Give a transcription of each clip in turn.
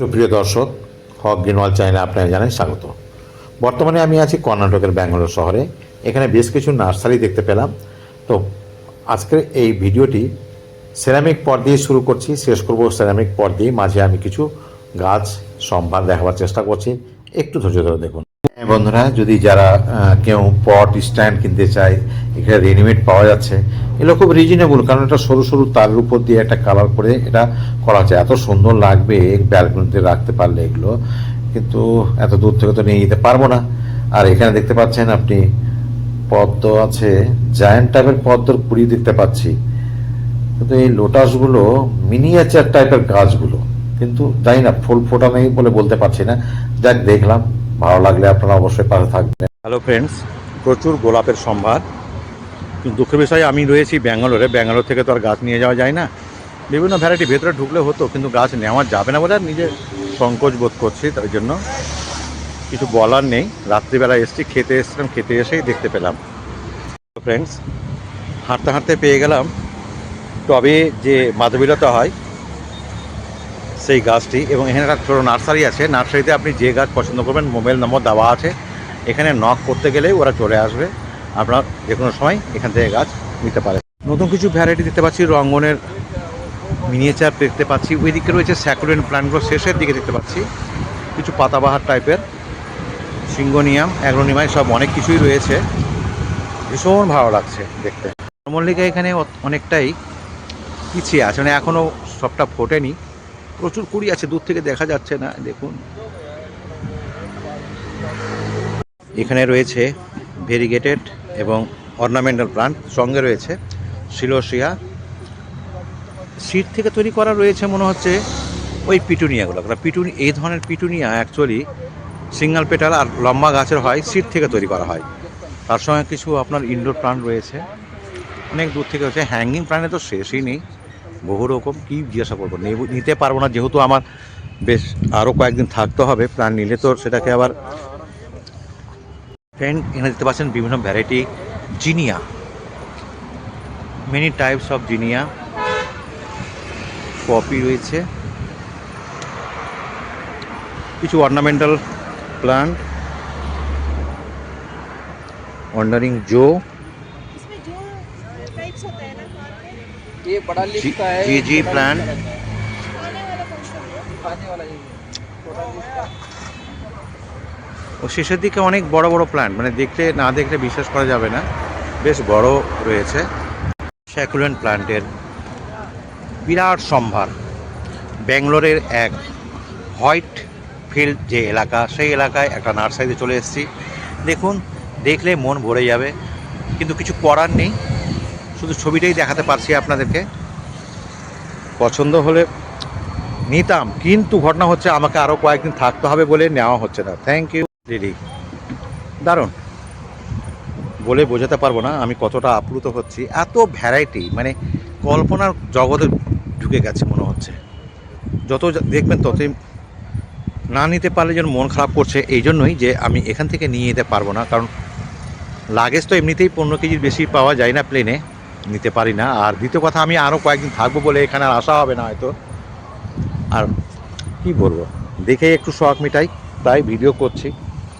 সুপ্রিয় দর্শক, হক গ্রিনওয়াল চ্যানেলে আপনারা জানাই স্বাগত। বর্তমানে আমি আছি কর্ণাটকের ব্যাঙ্গালোর শহরে। এখানে বেশ কিছু নার্সারি দেখতে পেলাম। তো আজকের এই ভিডিওটি সেরামিক পর দিয়ে শুরু করছি। শেষ করব সেরামিক পর দিয়ে। মাঝে আমি কিছু গাছ সম্ভার দেখাবার চেষ্টা করছি। একটু ধৈর্য ধরে দেখুন। বন্ধুরা, যদি যারা কেউ পট স্ট্যান্ড কিনতে চায়, এখানে রেডিমেড পাওয়া যাচ্ছে, এগুলো খুব রিজনেবল কারণ এটা সরু সরু তারের উপর দিয়ে একটা কালার করে এটা করা যায়। এত সুন্দর লাগবে ব্যালকনিতে রাখতে পারলে এগুলো, কিন্তু এত দূর থেকে তো নিয়ে যেতে পারব না। আর এখানে দেখতে পাচ্ছেন আপনি পদ্ম আছে জায়ান্ট টাইপের পদ্মর কুড়ি দেখতে পাচ্ছি। কিন্তু এই লোটাসগুলো মিনিয়েচার টাইপের গাছগুলো, কিন্তু জানি না, ফুল ফোটা নেই বলে বলতে পারছি না। যাক, দেখলাম। ভালো লাগলে আপনারা অবশ্যই পাশে থাকবেন। হ্যালো ফ্রেন্ডস প্রচুর গোলাপের সম্ভার। কিন্তু দুঃখের বিষয়, আমি রয়েছি ব্যাঙ্গালোরে। ব্যাঙ্গালোর থেকে তো আর গাছ নিয়ে যাওয়া যায় না। বিভিন্ন ভ্যারাইটি ভেতরে ঢুকলে হতো, কিন্তু গাছ নেওয়া যাবে না বলে আর নিজে সংকোচ বোধ করছি তার জন্য কিছু বলার নেই। রাত্রিবেলা এসছি, খেতে এসছিলাম, খেতে এসেই দেখতে পেলাম। ফ্রেন্ডস হাঁটতে হাঁটতে পেয়ে গেলাম। টবে যে মাধবীলতা হয় সেই গাছটি এবং এখানে একটা ছোটো নার্সারি আছে। নার্সারিতে আপনি যে গাছ পছন্দ করবেন, মোবাইল নম্বর দেওয়া আছে। এখানে নক করতে গেলেই ওরা চলে আসবে। আপনার যে কোনো সময় এখান থেকে গাছ নিতে পারে নতুন কিছু ভ্যারাইটি দেখতে পাচ্ছি, রঙ্গনের মিনিয়েচার দেখতে পাচ্ছি। ওই দিকে রয়েছে স্যাকুলেন্ট প্ল্যান্টগুলো শেষের দিকে দেখতে পাচ্ছি। কিছু পাতাবাহার টাইপের সিঙ্গোনিয়াম, অ্যাগ্রোনিমাই সব অনেক কিছুই রয়েছে। ভীষণ ভালো লাগছে দেখতে। মল্লিকা এখানে অনেকটাই পিছিয়ে আছে। মানে এখনও সবটা ফোটেনি। প্রচুর কুড়ি আছে, দূর থেকে দেখা যাচ্ছে না, দেখুন। এখানে রয়েছে ভেরিগেটেড এবং অর্নামেন্টাল প্লান্ট সঙ্গে রয়েছে সিলোসিয়া সিট থেকে তৈরি করা রয়েছে মনে হচ্ছে ওই পিটুনিয়াগুলো। পিটুনি এই ধরনের পিটুনিয়া অ্যাকচুয়ালি সিঙ্গেল পেটাল আর লম্বা গাছের হয়, সিট থেকে তৈরি করা হয়। তার সঙ্গে কিছু আপনার ইনডোর প্লান্ট রয়েছে। অনেক দূর থেকে হচ্ছে। হ্যাঙ্গিং প্লান্টে তো শেষই নেই। বহু রকম কী জিজ্ঞাসা করব? নিতে পারব না, যেহেতু আমার বেশ আরও কয়েকদিন থাকতে হবে প্ল্যান নিলে তো সেটাকে আবার ফ্রেন্ড এনে দিতে পারছেন বিভিন্ন variety zinnia. Many types of zinnia. Poppy রয়েছে। কিছু অর্নামেন্টাল প্লান্ট অন্ডারিং জো इसमें जो टाइप्स होता है ना खाने ये बड़ा लिस्ट का है जी जी प्लांट खाने वाला कौन सा है खाने वाला ये छोटा लिस्ट का ও শেষের দিকে অনেক বড় বড় প্ল্যান্ট মানে দেখলে না দেখলে বিশ্বাস করা যাবে না বেশ বড় রয়েছে স্যাকুলেন্ট প্ল্যান্টের বিরাট সম্ভার ব্যাঙ্গালোরের এক হোয়াইট ফিল্ড যে এলাকা সেই এলাকায় একটা নার্সারিতে চলে এসেছি দেখুন দেখলে মন ভরে যাবে কিন্তু কিছু করার নেই শুধু ছবিটাই দেখাতে পারছি আপনাদেরকে। পছন্দ হলে নিতাম, কিন্তু ঘটনা হচ্ছে আমাকে আরও কয়েকদিন থাকতে হবে বলে নেওয়া হচ্ছে না। থ্যাংক ইউ দিদি। দারুণ। বলে বোঝাতে পারব না আমি কতটা আপ্লুত হচ্ছি। এত ভ্যারাইটি মানে কল্পনার জগতে ঢুকে গেছে মনে হচ্ছে। যত দেখবেন ততই না নিতে পারলে যেন মন খারাপ করছে। এই জন্যই যে আমি এখান থেকে নিয়ে যেতে পারব না, কারণ লাগেজ তো এমনিতেই পনেরো কেজির বেশি পাওয়া যায় না প্লেনে নিতে পারি না। আর দ্বিতীয় কথা, আমি আরও কয়েকদিন থাকব বলে এখানে আর আসা হবে না হয়তো। আর কি বলব? দেখে একটু শখ মিটাই, তাই ভিডিও করছি।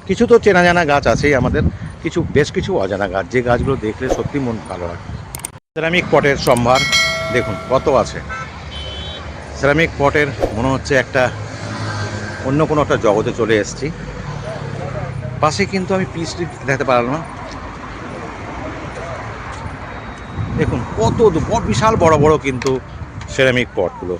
কিছু তো চেনা জানা গাছ আছেই আমাদের, কিছু, বেশ কিছু অজানা গাছ। যে গাছগুলো দেখলে সত্যি মন ভালো লাগে। সেরামিক পটের সম্ভার, দেখুন কত আছে। সেরামিক পটের মনে হচ্ছে একটা অন্য কোনো একটা জগতে চলে এসেছি। পাশে কিন্তু আমি পিস দেখতে পারলাম না। দেখুন কত বিশাল বড় বড় কিন্তু সেরামিক পটগুলো